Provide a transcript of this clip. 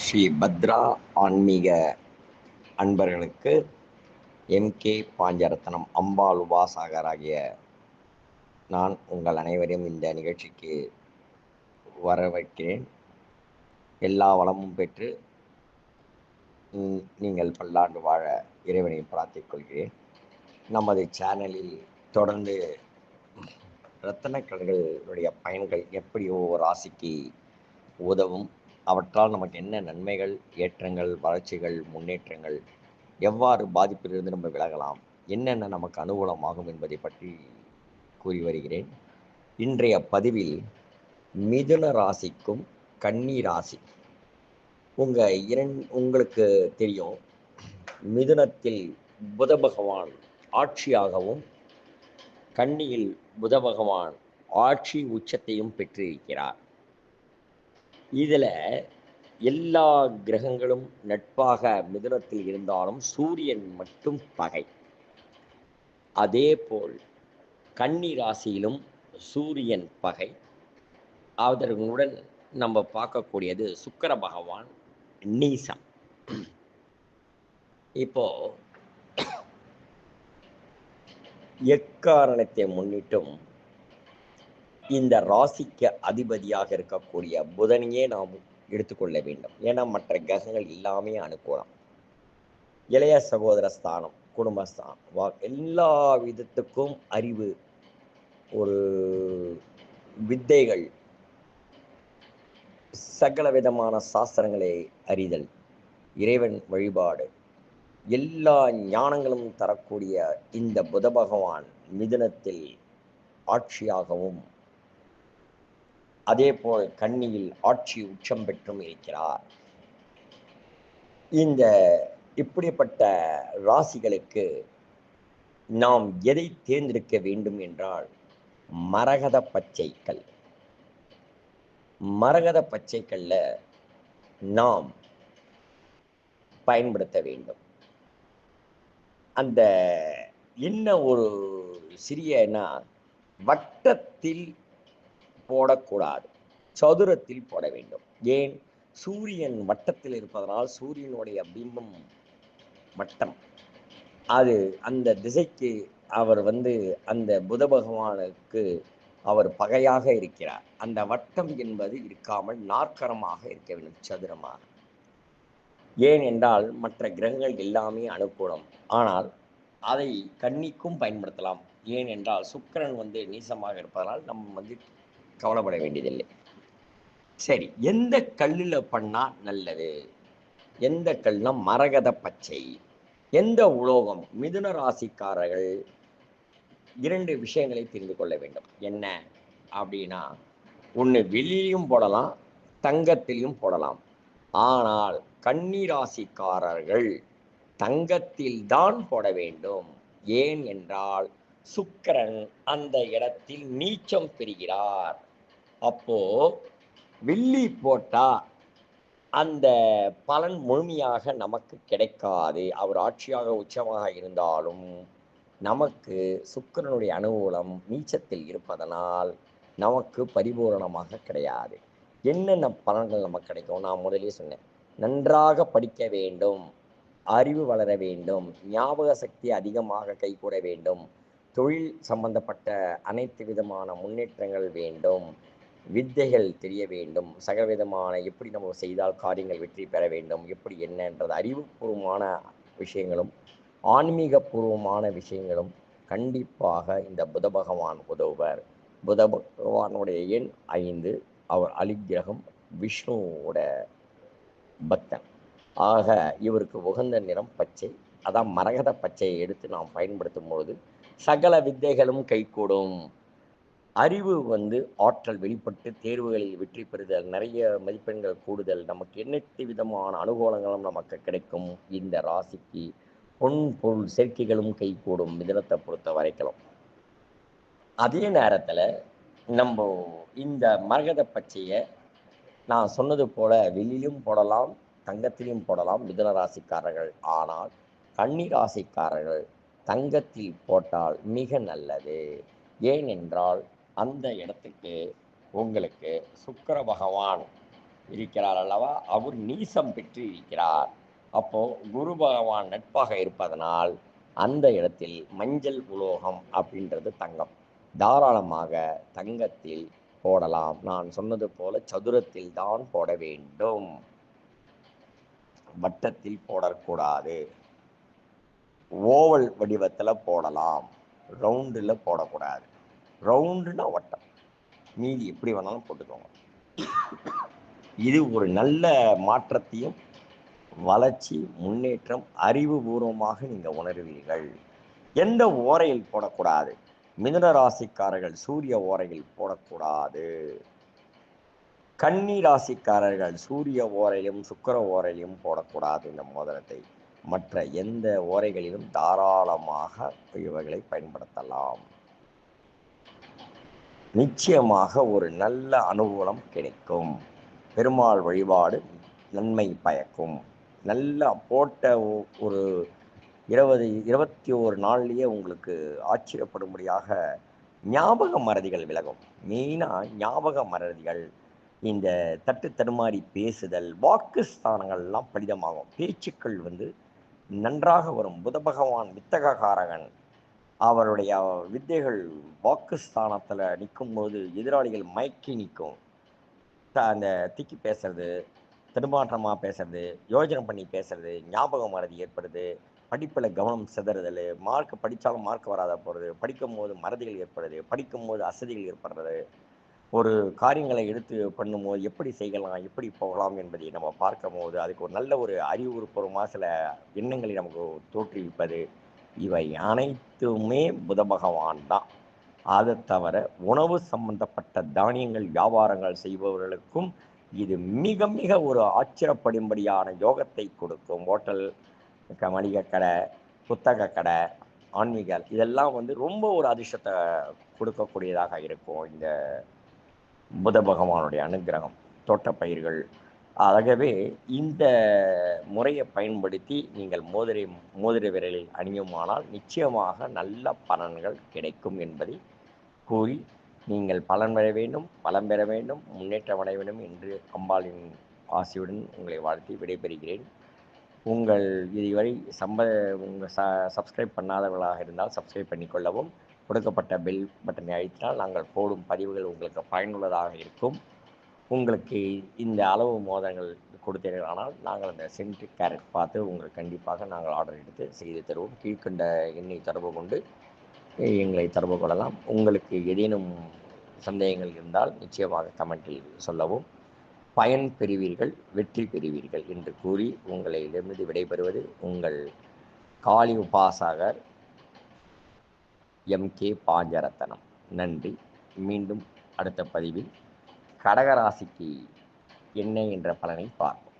ஸ்ரீ பத்ரா ஆன்மீக அன்பர்களுக்கு எம்கே பாஞ்சரத்னம் அம்பாள் உபாசகராகிய நான் உங்கள் அனைவரையும் இந்த நிகழ்ச்சிக்கு வரவேற்கிறேன். எல்லா வளமும் பெற்று நீங்கள் பல்லாண்டு வாழ இறைவனை பிரார்த்திக் கொள்கிறேன். நமது சேனலில் தொடர்ந்து ரத்தனக்கல்களுடைய பயன்கள் எப்படி ஒவ்வொரு ராசிக்கு உதவும். அவற்றால் நமக்கு என்ன நன்மைகள் ஏற்றங்கள் வளர்ச்சிகள் முன்னேற்றங்கள் எவ்வாறு பாதிப்பிலிருந்து நம்ம விலகலாம் என்னென்ன நமக்கு அனுகூலமாகும் என்பதை பற்றி கூறி வருகிறேன். இன்றைய பதிவில் மிதுன ராசிக்கும் கன்னி ராசி. உங்கள் இரண் உங்களுக்கு தெரியும் மிதுனத்தில் புத பகவான் ஆட்சியாகவும் கன்னியில் புத பகவான் ஆட்சி உச்சத்தையும் பெற்றிருக்கிறார். இதில் எல்லா கிரகங்களும் நட்பாக மிதுனத்தில் இருந்தாலும் சூரியன் மட்டும் பகை. அதேபோல் கன்னி ராசியிலும் சூரியன் பகை. அதனுடன் நம்ம பார்க்கக்கூடியது சுக்கர பகவான் நீசம். இப்போ எக்காரணத்தை முன்னிட்டும் இந்த ராசிக்கு அதிபதியாக இருக்கக்கூடிய புதனையே நாம் எடுத்துக்கொள்ள வேண்டும். ஏன்னா மற்ற கிரகங்கள் எல்லாமே அனுகூலம். இளைய சகோதர ஸ்தானம் குடும்பஸ்தானம் வா எல்லா விதத்துக்கும் அறிவு ஒரு வித்தைகள் சகல விதமான சாஸ்திரங்களை அறிதல் இறைவன் வழிபாடு எல்லா ஞானங்களும் தரக்கூடிய இந்த புத பகவான் மிதுனத்தில் ஆட்சியாகவும் அதேபோல் கன்னியில் ஆட்சி உச்சம் பெற்றும் இருக்கிறார். இந்த இப்படிப்பட்ட ராசிகளுக்கு நாம் எதை தேர்ந்தெடுக்க வேண்டும் என்றால் மரகத பச்சைக்கல் மரகத பச்சைக்கல்ல நாம் பயன்படுத்த வேண்டும். அந்த என்ன ஒரு சிறியனா வட்டத்தில் போடக்கூடாது. சதுரத்தில் போட வேண்டும். ஏன்? சூரியன் வட்டத்தில் இருப்பதனால் சூரியனுடைய பிம்பம் வட்டம். அது அந்த திசைக்கு அவர் வந்து அந்த புத பகவானுக்கு அவர் பகையாக இருக்கிறார். அந்த வட்டம் என்பது இருக்காமல் நாற்கரமாக இருக்க வேண்டும் சதுரமாக. ஏன் என்றால் மற்ற கிரகங்கள் எல்லாமே அனுகூலம் ஆனால் அதை கன்னிக்கும் பயன்படுத்தலாம். ஏன் என்றால் சுக்கிரன் வந்து நீசமாக இருப்பதனால் நம்ம வந்து கவலைப்பட வேண்டியதில்லை. சரி எந்த கல்லில் பண்ணா நல்லது? எந்த கல்னா மரகத பச்சை. எந்த உலோகம்? மிதுன ராசிக்காரர்கள் இரண்டு விஷயங்களை தெரிந்து கொள்ள வேண்டும். என்ன அப்படின்னா ஒன்று வெளியிலையும் போடலாம் தங்கத்திலையும் போடலாம். ஆனால் கன்னிராசிக்காரர்கள் தங்கத்தில் தான் போட வேண்டும். ஏன் என்றால் சுக்கிரன் அந்த இடத்தில் நீச்சம் பெறுகிறார். அப்போ வில்லி போட்டா அந்த பலன் முழுமையாக நமக்கு கிடைக்காது. அவர் ஆட்சியாக உச்சமாக இருந்தாலும் நமக்கு சுக்கிரனுடைய அனுகூலம் நீச்சத்தில் இருப்பதனால் நமக்கு பரிபூரணமாக கிடையாது. என்னென்ன பலன்கள் நமக்கு கிடைக்கும்? நான் முதலே சொன்னேன். நன்றாக படிக்க வேண்டும். அறிவு வளர வேண்டும். ஞாபக சக்தி அதிகமாக கைகூட வேண்டும். தொழில் சம்பந்தப்பட்ட அனைத்து விதமான முன்னேற்றங்கள் வேண்டும். வித்தைகள் தெரிய வேண்டும். சகவிதமான எப்படி நம்ம செய்தால் காரியங்கள் வெற்றி பெற வேண்டும் எப்படி என்னன்றது அறிவுபூர்வமான விஷயங்களும் ஆன்மீகபூர்வமான விஷயங்களும் கண்டிப்பாக இந்த புத பகவான் உதவுவர். புத பகவானுடைய எண் ஐந்து அவர் அலிகிரகம் விஷ்ணுவோட பக்தன். ஆக இவருக்கு உகந்த நிறம் பச்சை. அதான் மரகத பச்சையை எடுத்து நாம் பயன்படுத்தும் பொழுது சகல வித்தைகளும் கைகூடும். அறிவு வந்து ஆற்றல் வெளிப்பட்டு தேர்வுகளில் வெற்றி பெறுதல் நிறைய மதிப்பெண்கள் கூடுதல் நமக்கு எண்ணெட்டு விதமான அனுகூலங்களும் நமக்கு கிடைக்கும்? இந்த ராசிக்கு பொன் பொருள் சேர்க்கைகளும் கைகூடும் மிதனத்தை பொறுத்த வரைக்கலாம் அதே நேரத்தில் நம்ம இந்த மரகத பச்சையை நான் சொன்னது போல வெளியிலும் போடலாம் தங்கத்திலையும் போடலாம் மிதன ராசிக்காரர்கள். ஆனால் கன்னி ராசிக்காரர்கள் தங்கத்தில் போட்டால் மிக நல்லது. ஏனென்றால் அந்த இடத்துக்கு உங்களுக்கு சுக்கர பகவான் இருக்கிறார் அல்லவா? அவர் நீசம் பெற்று இருக்கிறார். அப்போது குரு பகவான் நட்பாக இருப்பதனால் அந்த இடத்தில் மஞ்சள் உலோகம் அப்படின்றது தங்கம். தாராளமாக தங்கத்தில் போடலாம். நான் சொன்னது போல சதுரத்தில் தான் போட வேண்டும். வட்டத்தில் போடக்கூடாது. ஓவல் வடிவத்தில் போடலாம். ரவுண்டில் போடக்கூடாது. ரவுண்டுனா வட்டம். மீதி எப்படி வேணாலும் போட்டுக்கோங்க. இது ஒரு நல்ல மாற்றத்தையும் வளர்ச்சி முன்னேற்றம் அறிவுபூர்வமாக நீங்கள் உணர்வீர்கள். எந்த ஓரையில் போடக்கூடாது? மிதுன ராசிக்காரர்கள் சூரிய ஓரையில் போடக்கூடாது. கன்னி ராசிக்காரர்கள் சூரிய ஓரையிலும் சுக்கர ஓரையிலும் போடக்கூடாது இந்த மோதிரத்தை. மற்ற எந்த ஓரைகளிலும் தாராளமாக இவைகளை பயன்படுத்தலாம். நிச்சயமாக ஒரு நல்ல அனுகூலம் கிடைக்கும். பெருமாள் வழிபாடு நன்மை பயக்கும். நல்லா போட்ட ஒரு இருபது இருபத்தி ஒரு நாள்லேயே உங்களுக்கு ஆச்சரியப்படும்படியாக ஞாபக மறதிகள் விலகும். மெயினாக ஞாபக மறதிகள் இந்த தட்டு தடுமாறி பேசுதல் வாக்குஸ்தானங்கள்லாம் பலிதமாகும் பேச்சுக்கள் வந்து நன்றாக வரும். புத பகவான் வித்தககாரகன் அவருடைய வித்தைகள் வாக்குஸ்தானத்தில் நிற்கும்போது எதிராளிகள் மயக்கி நிற்கும் த- அந்த திக்கி பேசுறது திருமாற்றமாக பேசுறது யோஜனை பண்ணி பேசுறது ஞாபகம் மறதி ஏற்படுது. படிப்பில் கவனம் சிதறுதல் மார்க் படித்தாலும் மார்க் வராத போகிறது படிக்கும் போது மறதிகள் ஏற்படுது படிக்கும் போது அசதிகள் ஏற்படுறது. ஒரு காரியங்களை எடுத்து பண்ணும்போது எப்படி செய்யலாம் எப்படி போகலாம் என்பதை நம்ம பார்க்கும் போது அதுக்கு ஒரு நல்ல ஒரு அறிவுறுப்பூர்வமாக சில எண்ணங்களை நமக்கு தோற்றுவிப்பது. இவை அனைத்துமே புத பகவான் தான் அதை தவிர உணவு சம்பந்தப்பட்ட தானியங்கள் வியாபாரங்கள் செய்பவர்களுக்கும் இது மிக மிக ஒரு ஆச்சரியப்படும்படியான யோகத்தை கொடுக்கும். ஹோட்டல் க- மளிகை கடை புத்தக கடை ஆன்மீக இதெல்லாம் வந்து ரொம்ப ஒரு அதிர்ஷ்டத்தை கொடுக்கக்கூடியதாக இருக்கும் இந்த புத பகவானுடைய அனுக்கிரகம் தோட்டப்பயிர்கள் ஆகவே இந்த முறையை பயன்படுத்தி நீங்கள் மோதிரை மோதிர விரலில் அணியுமானால் நிச்சயமாக நல்ல பலன்கள் கிடைக்கும் என்பதை கூறி நீங்கள் பலன் பெற வேண்டும் பலம் பெற வேண்டும் முன்னேற்றம் அடைய வேண்டும் என்று அம்பாளின் ஆசையுடன் உங்களை வாழ்த்தி விடைபெறுகிறேன். உங்கள் இதுவரை சம்ப உங்கள் ச சப்ஸ்கிரைப் பண்ணாதவர்களாக இருந்தால் சப்ஸ்கிரைப் பண்ணிக்கொள்ளவும் கொடுக்கப்பட்ட பெல் பட்டனை அழுத்தினால் நாங்கள் போடும் பதிவுகள் உங்களுக்கு பயனுள்ளதாக இருக்கும். உங்களுக்கு இந்த அளவு மோதங்கள் கொடுத்தீர்களானால் நாங்கள் அந்த சென்ட் கேரட் பார்த்து உங்களுக்கு கண்டிப்பாக நாங்கள் ஆர்டர் எடுத்து செய்து தருவோம். கீழ்கண்ட எண்ணை தொடர்பு கொண்டு எங்களை தொடர்பு கொள்ளலாம். உங்களுக்கு ஏதேனும் சந்தேகங்கள் இருந்தால் நிச்சயமாக கமெண்டில் சொல்லவும். பயன் பெறுவீர்கள் வெற்றி பெறுவீர்கள் என்று கூறி உங்களிடமிருந்து விடைபெறுவது உங்கள் காளி உபாசாகர் எம் கே பாஞ்சரத்தனம். நன்றி. மீண்டும் அடுத்த பதிவில் கடகராசிக்கு என்ன என்ற பலனை பார்ப்போம்.